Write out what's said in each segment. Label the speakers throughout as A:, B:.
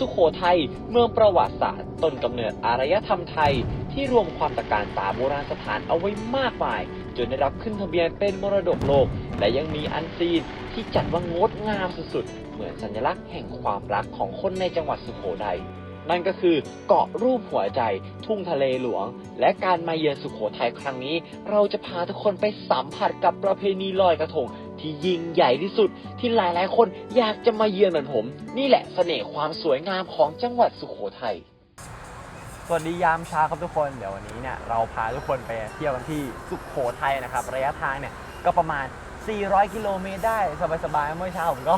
A: สุโขทัยเมืองประวัติศาสตร์ ต้นกำเนิดอารยธรรมไทย ที่รวมความตระการตาโบราณสถานเอาไว้มากมาย จนได้รับขึ้นทะเบียนเป็นมรดกโลก และยังมีอันซีนที่จัดว่างดงามสุดๆ เหมือนสัญลักษณ์แห่งความรักของคนในจังหวัดสุโขทัยนั่นก็คือเกาะรูปหัวใจ ทุ่งทะเลหลวง และการมาเยือนสุโขทัยครั้งนี้ เราจะพาทุกคนไปสัมผัสกับประเพณีลอยกระทง ที่ยิ่งใหญ่ที่สุดที่หลายๆ คนอยากจะมาเยือนเหมือนผม นี่แหละเสน่ห์ความสวยงามของจังหวัดสุโขทัยสวัสดียามเช้าครับทุกคนเดี๋ยววันนี้เนี่ยเราพาทุกคนไปเที่ยวกันที่สุโขทัยนะครับ ระยะทางเนี่ยก็ประมาณ 400 กิโลเมตรได้สบายๆเมื่อเช้าผมก็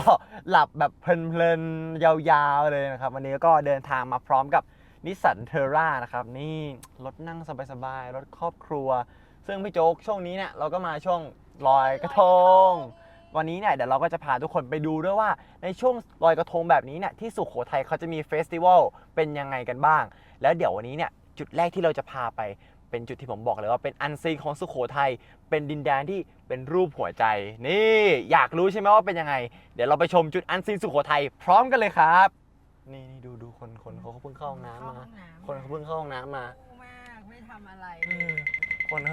A: หลับแบบเพลินๆยาวๆเลยนะครับ วันนี้ก็เดินทางมาพร้อมกับนิสสันเทอร่านะครับ นี่รถนั่งสบายๆรถครอบครัว ซึ่งพี่โจ๊กช่วงนี้เนี่ยเราก็มาช่วง ลอยกระทง วันนี้เนี่ยเดี๋ยวเราก็จะพาทุกคนไปดูด้วยว่าในช่วงลอยกระทงแบบนี้เนี่ยที่สุโขทัยเขาจะมีเฟสติวัลเป็นยังไงกันบ้าง แล้วเดี๋ยววันนี้เนี่ยจุดแรกที่เราจะพาไปเป็นจุดที่ผมบอกเลยว่าเป็นอันซีนของสุโขทัย เป็นดินแดนที่เป็นรูปหัวใจ นี่ อยากรู้ใช่ไหมว่าเป็นยังไง เดี๋ยวเราไปชมจุดอันซีนสุโขทัยพร้อมกันเลยครับ นี่นี่ดูดูคนคนเขาเพิ่งเข้าห้องน้ำมา คนเขาเพิ่งเข้าห้องน้ำมา
B: โง่มากไม่ทำอะไร
A: เออคนเข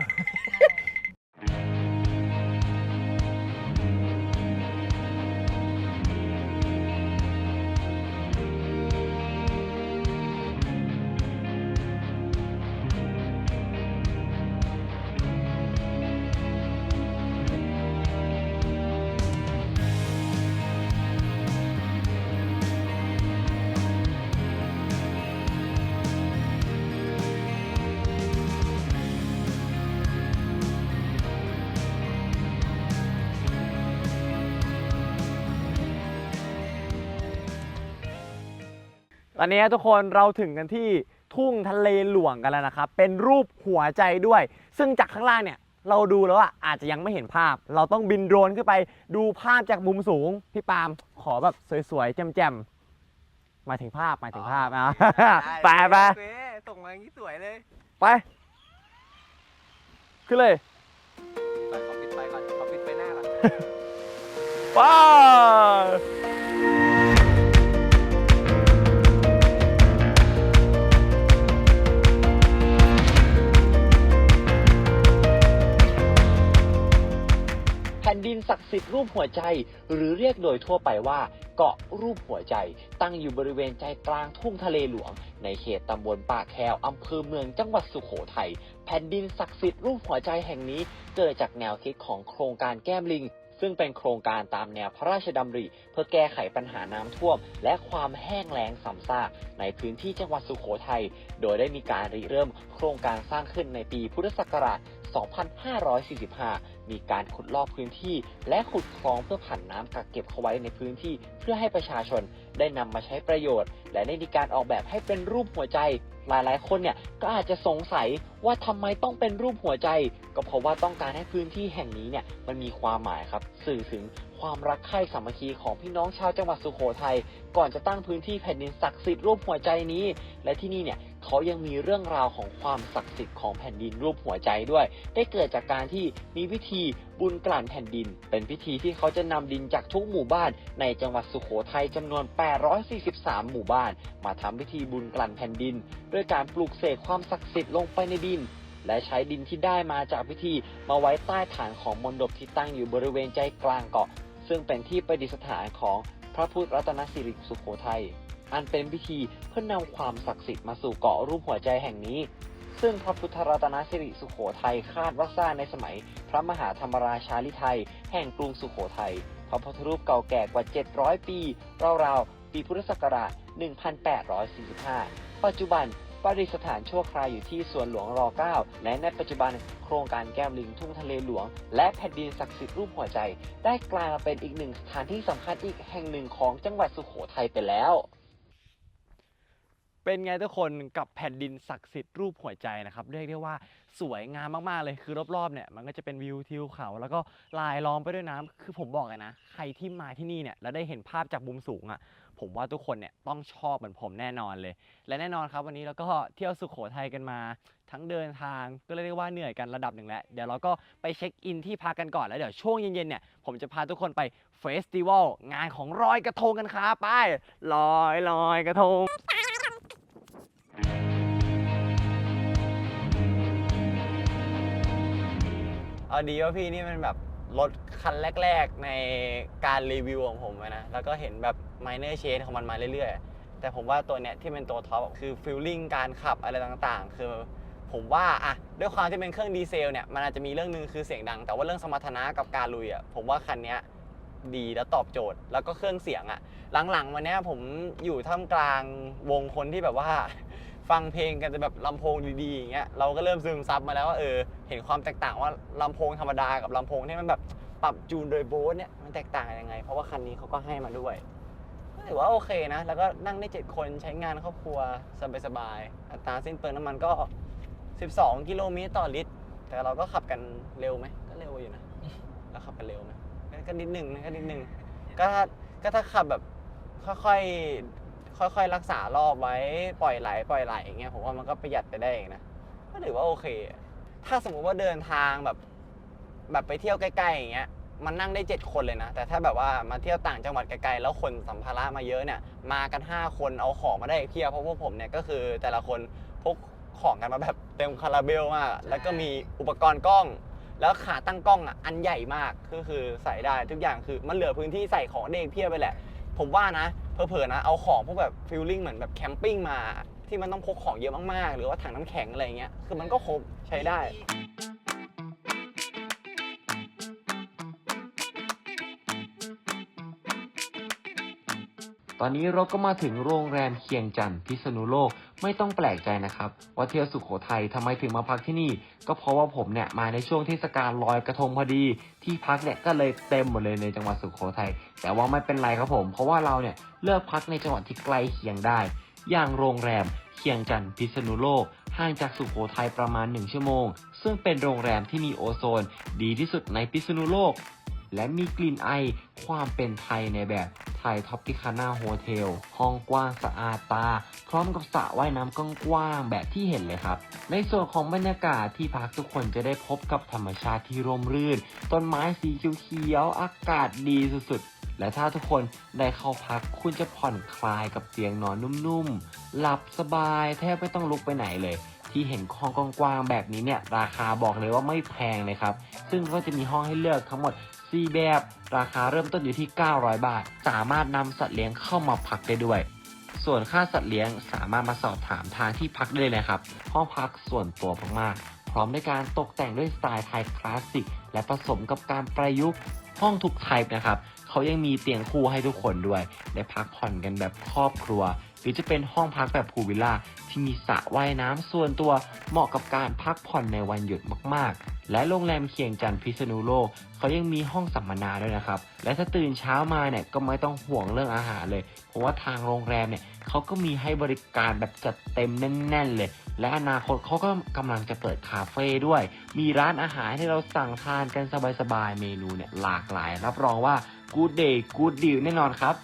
A: ตอนนี้ทุกคนเราถึงกันที่ทุ่งทะเลหลวงกันแล้วนะครับ เป็นรูปหัวใจด้วย ซึ่งจากข้างล่างเนี่ยเราดูแล้วอะอาจจะยังไม่เห็นภาพ เราต้องบินโดรนขึ้นไปดูภาพจากมุมสูง พี่ปาล์มขอแบบสวยๆแจ่มๆหมายถึงภาพหมายถึงภาพอะไปไป
C: เว้ยส่งมาอย่างนี้สวยเลย
A: ไป ขึ้นเลย
C: ไปขอปิดไฟก่อนขอปิดไฟหน้าก่อน
A: ว้าว ศักดิ์สิทธิ์รูปหัวใจ หรือเรียกโดยทั่วไปว่า เกาะรูปหัวใจ ตั้งอยู่บริเวณใจกลางทุ่งทะเลหลวง ในเขตตำบลปากแควอำเภอเมืองจังหวัดสุโขทัยแผ่นดินศักดิ์สิทธิ์รูปหัวใจแห่งนี้ เกิดจากแนวคิดของโครงการแก้มลิง ซึ่งเป็นโครงการตามแนวพระราชดำริ เพื่อแก้ไขปัญหาน้ำท่วม และความแห้งแล้งซ้ำซากในพื้นที่จังหวัดสุโขทัย โดยได้มีการริเริ่มโครงการสร้างขึ้นในปีพุทธศักราช 2545 มีการขุดลอกพื้นที่ และขุดคลองเพื่อผันน้ำกักเก็บเข้าไว้ในพื้นที่ เพื่อให้ประชาชนได้นำมาใช้ประโยชน์ และได้มีการออกแบบให้เป็นรูปหัวใจ หลายหลายคนเนี่ยก็อาจจะสงสัยว่าทำไมต้องเป็นรูปหัวใจ ก็เพราะว่าต้องการให้พื้นที่แห่งนี้เนี่ยมันมีความหมายครับ สื่อถึงความรักใคร่สามัคคีของพี่น้องชาวจังหวัดสุโขทัยก่อนจะตั้งพื้นที่แผ่นดินศักดิ์สิทธิ์รูปหัวใจนี้ และที่นี่เนี่ย เขายังมีเรื่องราวของความศักดิ์สิทธิ์ของแผ่นดินรูปหัวใจด้วย ได้เกิดจากการที่มีพิธีบุญกลั่นแผ่นดิน เป็นพิธีที่เขาจะนำดินจากทุกหมู่บ้าน ในจังหวัดสุโขทัยจำนวน 843 หมู่บ้าน มาทำพิธีบุญกลั่นแผ่นดินด้วยการปลูกเสกความศักดิ์สิทธิ์ลงไปในดินและใช้ดินที่ได้มาจากพิธีมาไว้ใต้ฐานของมณฑปที่ตั้งอยู่บริเวณใจกลางเกาะ ซึ่งเป็นที่ประดิษฐานของพระพุทธรัตนสิริสุโขทัย อันเป็นพิธีเพื่อนำความศักดิ์สิทธิ์มาสู่เกาะรูปหัวใจแห่งนี้ ซึ่งพระพุทธรัตนสิริสุโขทัยคาดว่าสร้างในสมัย พระมหาธรรมราชาลิไทย แห่งกรุงสุโขทัยพระพุทธรูปเก่าแก่กว่า 700 ปี ราวๆ ปีพุทธศักราช 1845 ปัจจุบันประดิษฐานชั่วคราวอยู่ที่สวนหลวงร9และในปัจจุบันโครงการแก้มลิงทุ่งทะเลหลวง และแผ่นดินศักดิ์สิทธิ์รูปหัวใจ ได้กลายมาเป็นอีกหนึ่งสถานที่สำคัญอีกแห่งหนึ่งของจังหวัดสุโขทัยไปแล้ว
B: เป็นไงทุกคนกับแผ่นดินศักดิ์สิทธิ์รูปหัวใจนะครับเรียกได้ว่าสวยงามมากๆเลยคือรอบๆเนี่ยมันก็จะเป็นวิวทิวเขา แล้วก็ลายล้อมไปด้วยน้ำคือผมบอกเลยนะ ใครที่มาที่นี่เนี่ยแล้วได้เห็นภาพจากมุมสูงอะ่ะผมว่าทุกคนเนี่ยต้องชอบเหมือนผมแน่นอนเลย และแน่นอนครับวันนี้เราก็เที่ยวสุขโขทัยกันมา ทั้งเดินทางก็เรียกได้ว่าเหนื่อยกันระดับหนึ่งแล้ว เดี๋ยวเราก็ไปเช็คอินที่พักกันก่อนแล้วเดี๋ยวช่วงเย็นๆเนี่ยผมจะพาทุกคนไปเฟสติวัลงานของลอยกระทงกันครับไปลอยลอยกระทง เอาดีว่าพี่นี่มันแบบรถคันแรก ๆในการรีวิวของผมอะนะ แล้วก็เห็นแบบ minor change ของมันมาเรื่อยๆ แต่ผมว่าตัวเนี้ยที่เป็นตัวท็อปคือฟิลลิ่งการขับอะไรต่างๆ คือ ผมว่าอะด้วยความที่เป็นเครื่องดีเซลเนี่ย มันอาจจะมีเรื่องหนึงคือเสียงดัง แต่ว่าเรื่องสมรรถนะกับการลุยอะผมว่าคันเนี้ยดีและตอบโจทย์ แล้วก็เครื่องเสียงอะหลังๆวันเนี้ยผมอยู่ท่ามกลางวงคนที่แบบว่า ฟังเพลงกันจะแบบลำโพงดีๆอย่างเงี้ยเราก็เริ่มซึมซับมาแล้วว่าเออเห็นความแตกต่างว่าลำโพงธรรมดากับลำโพงที่มันแบบปรับจูนโดยโบสเนี่ยมันแตกต่างกันยังไง เพราะว่าคันนี้เขาก็ให้มาด้วยก็ถือว่าโอเคนะ แล้วก็นั่งได้ 7 คนใช้งานครอบครัวสบายๆอัตราสิ้นเปลืองน้ำมันก็ 12 กิโลเมตรต่อลิตร แต่เราก็ขับกันเร็วไหมก็เร็วอยู่นะเราขับกันเร็วไหมก็นิดหนึ่งนะก็นิดหนึ่งก็ถ้าก็ถ้าขับแบบค่อยๆ ค่อยๆ รักษารอบไว้ปล่อยไหลปล่อยไหลอย่างเงี้ยผมว่ามันก็ประหยัดไปได้เองนะก็ถือว่าโอเคอะถ้าสมมุติว่าเดินทางแบบแบบไปเที่ยวใกล้ๆอย่างเงี้ยมันนั่งได้ 7 คนเลยนะ แต่ถ้าแบบว่ามาเที่ยวต่างจังหวัดไกลๆแล้วคนสัมภาระมาเยอะเนี่ย มากัน 5 คนเอาของมาได้เพียบเพราะพวกผมเนี่ยก็คือแต่ละคนพกของกันมาแบบเต็มคาราเบลมากแล้วก็มีอุปกรณ์กล้อง แล้วขาตั้งกล้องอะอันใหญ่มากก็คือใส่ได้ทุกอย่างคือมันเหลือพื้นที่ใส่ของได้อีกเพียบไปแหละ ผมว่านะ เผลอๆนะเอาของพวกแบบฟิลลิ่งเหมือนแบบแคมปิ้งมา ที่มันต้องพกของเยอะมากๆ หรือว่าถังน้ำแข็งอะไรเงี้ยคือมันก็ครบใช้ได้
A: ตอนนี้เราก็มาถึงโรงแรมเคียงจันทร์พิษณุโลกไม่ต้องแปลกใจนะครับ ว่าเที่ยวสุขโขทัยทำไมถึงมาพักที่นี่ ก็เพราะว่าผมเนี่ยมาในช่วงเทศกาลลอยกระทงพอดี ที่พักเนี่ยก็เลยเต็มหมดเลยในจังหวัดสุขโขทัยแต่ว่าไม่เป็นไรครับผม เพราะว่าเราเนี่ยเลือกพักในจังหวัดที่ใกล้เคียงได้ อย่างโรงแรมเคียงจันทร์พิษณุโลกห่างจากสุขโขทัยประมาณ 1 ชั่วโมง ซึ่งเป็นโรงแรมที่มีโอโซน ดีที่สุดในพิษณุโลก และมีกลิ่นไอความเป็นไทยในแบบไทยท็อปติคาน่าโฮเทลห้องกว้างสะอาดตา พร้อมกับสระว่ายน้ำกว้างๆแบบที่เห็นเลยครับ ในส่วนของบรรยากาศที่พักทุกคนจะได้พบกับธรรมชาติที่ร่มรื่น ต้นไม้สีเขียวๆอากาศดีสุดๆ และถ้าทุกคนได้เข้าพักคุณจะผ่อนคลายกับเตียงนอนนุ่มๆ หลับสบายแทบไม่ต้องลุกไปไหนเลยที่เห็นห้องกว้างๆแบบนี้เนี่ยราคาบอกเลยว่าไม่แพงเลยครับ ซึ่งก็จะมีห้องให้เลือกทั้งหมด 4 แบบ ราคาเริ่มต้นอยู่ที่ 900 บาท สามารถนำสัตว์เลี้ยงเข้ามาพักได้ด้วย ส่วนค่าสัตว์เลี้ยงสามารถมาสอบถามทางที่พักได้เลยนะครับ ห้องพักส่วนตัวมากๆ พร้อมด้วยการตกแต่งด้วยสไตล์ไทยคลาสสิก และผสมกับการประยุกต์ห้องทุกไทป์นะครับ เขายังมีเตียงคู่ให้ทุกคนด้วย ได้พักผ่อนกันแบบครอบครัว รือจะเป็นห้องพักแบบพูวิลล่าที่มีสระว่ายน้ำส่วนตัวเหมาะกับการพักผ่อนในวันหยุดมากๆ และโรงแรมเคียงจันทร์พิษณุโลกเขายังมีห้องสัมมนาด้วยนะครับ และถ้าตื่นเช้ามาเนี่ยก็ไม่ต้องห่วงเรื่องอาหารเลย เพราะว่าทางโรงแรมเนี่ยเขาก็มีให้บริการแบบจัดเต็มแน่น ๆ เลย และอนาคตเขาก็กำลังจะเปิดคาเฟ่ด้วย มีร้านอาหารให้เราสั่งทานกันสบายๆ เมนูเนี่ยหลากหลาย รับรองว่า Good Day Good Deal แน่นอนครับ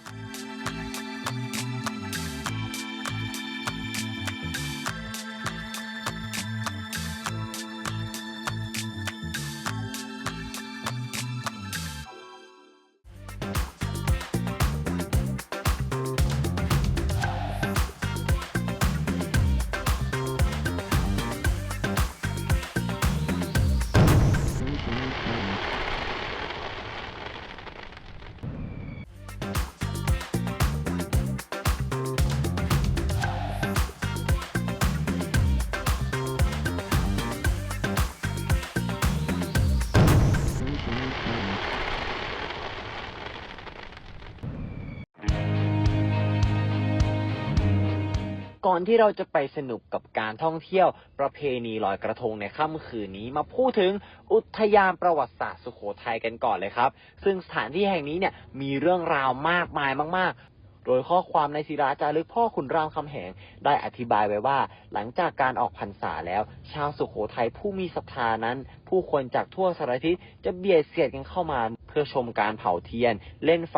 A: ก่อนที่เราจะไปสนุกกับการท่องเที่ยวประเพณีลอยกระทงในค่ำคืนนี้ มาพูดถึงอุทยานประวัติศาสตร์สุโขทัยกันก่อนเลยครับ ซึ่งสถานที่แห่งนี้เนี่ยมีเรื่องราวมากมายมาก ๆโดยข้อความในศิราจารึกพ่อขุนรามคำแหง ได้อธิบายไว้ว่า หลังจากการออกพรรษาแล้ว ชาวสุโขทัยผู้มีศรัทธานั้น ผู้คนจากทั่วสารทิศจะเบียดเสียดกันเข้ามา เพื่อชมการเผาเทียน เล่นไฟ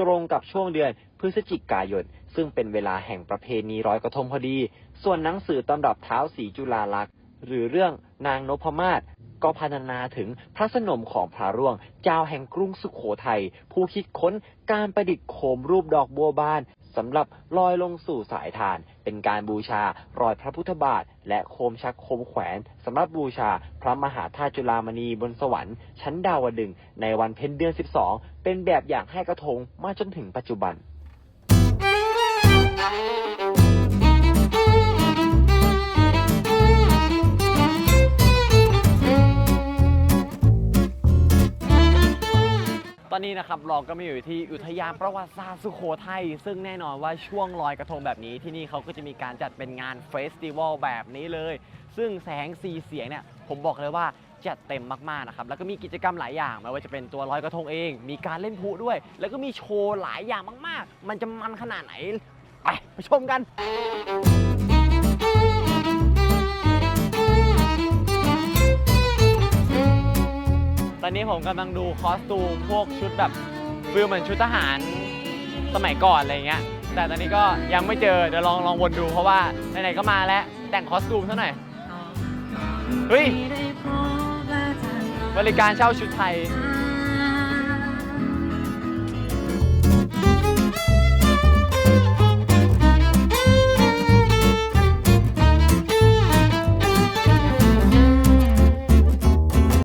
A: ตรงกับช่วงเดือนพฤศจิกายน ซึ่งเป็นเวลาแห่งประเพณีร้อยกระทงพอดี ส่วนหนังสือตำรับเท้าสีจุฬาลักษณ์หรือเรื่องนางนพมาศก็พรรณนาถึงพระสนมของพระร่วง เจ้าแห่งกรุงสุขโขทัยผู้คิดค้นการประดิษฐ์โคมรูปดอกบัวบานสำหรับลอยลงสู่สายทาน เป็นการบูชารอยพระพุทธบาท และโคมชักโคมแขวนสำหรับบูชาพระมหาธาตุจุฬามณีบนสวรรค์ชั้นดาวดึงในวันเพ็ญเดือน 12 เป็นแบบอย่างให้กระทงมาจนถึงปัจจุบัน
B: ตอนนี้นะครับเราก็มาอยู่ที่อุทยานประวัติศาสตร์สุโขทัยซึ่งแน่นอนว่าช่วงลอยกระทงแบบนี้ที่นี่เขาก็จะมีการจัดเป็นงานเฟสติวัลแบบนี้เลย ซึ่งแสงสีเสียงเนี่ยผมบอกเลยว่าจัดเต็มมากๆนะครับแล้วก็มีกิจกรรมหลายอย่างไม่ว่าจะเป็นตัวลอยกระทงเอง มีการเล่นพลุด้วย แล้วก็มีโชว์หลายอย่างมาก ๆ มันจะมันขนาดไหน ไปไปชมกัน ตอนนี้ผมกำลังดูคอสตูมพวกชุดแบบฟิลเหมือนชุดทหารสมัยก่อนอะไรเงี้ย แต่ตอนนี้ก็ยังไม่เจอ เดี๋ยวลองลองวนดูเพราะว่าไหนๆก็มาแล้ว แต่งคอสตูมซะหน่อย เฮ้ย บริการเช่าชุดไทย
D: ไ